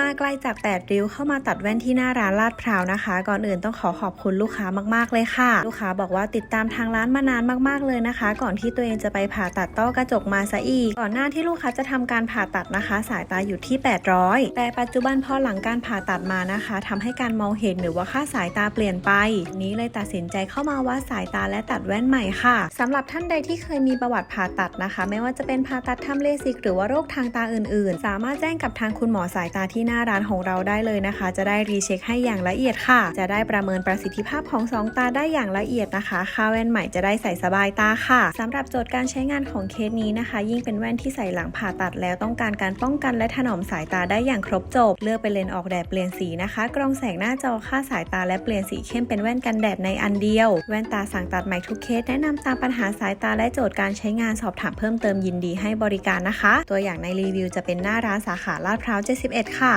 มาไกลจากแปดริ้วเข้ามาตัดแว่นที่หน้าร้านลาดพร้าวนะคะ ก่อนอื่นต้องขอขอบคุณลูกค้ามากๆเลยค่ะ ลูกค้าบอกว่าติดตามทางร้านมานานมากๆเลยนะคะ ก่อนที่ตัวเองจะไปผ่าตัดต้อกระจกมาซะอีก ก่อนหน้าที่ลูกค้าจะทำการผ่าตัดนะคะ สายตาอยู่ที่ 800 แต่ปัจจุบันพอหลังการผ่าตัดมานะคะทำให้การมองเห็นหรือว่าค่าสายตาเปลี่ยนไป นี้เลยตัดสินใจเข้ามาวัดสายตาและตัดแว่นใหม่ค่ะสำหรับท่านใดที่เคยมีประวัติผ่าตัดนะคะ ไม่ว่าจะเป็นผ่าตัดทำเลสิกหรือว่าโรคทางตาอื่น ๆ สามารถแจ้งกับทางคุณหมอสายตาที่หน้าร้านของเราได้เลยนะคะ จะได้รีเช็คให้อย่างละเอียดค่ะ จะได้ประเมินประสิทธิภาพของสองตาได้อย่างละเอียดนะคะค่าแว่นใหม่จะได้ใส่สบายตาค่ะสำหรับโจทย์การใช้งานของเคสนี้นะคะ ยิ่งเป็นแว่นที่ใส่หลังผ่าตัดแล้วต้องการการป้องกันและถนอมสายตาได้อย่างครบจบ เลือกเป็นเลนส์ออกแดดเปลี่ยนสีนะคะ กรองแสงหน้าจอค่าสายตาและเปลี่ยนสีเข้มเป็นแว่นกันแดดในอันเดียว แว่นตาสั่งตัดใหม่ทุกเคสแนะนำตามปัญหาสายตาและโจทย์การใช้งานสอบถามเพิ่มเติมยินดีให้บริการนะคะ ตัวอย่างในรีวิวจะเป็นหน้าร้านสาขาลาดพร้าว 71 ค่ะ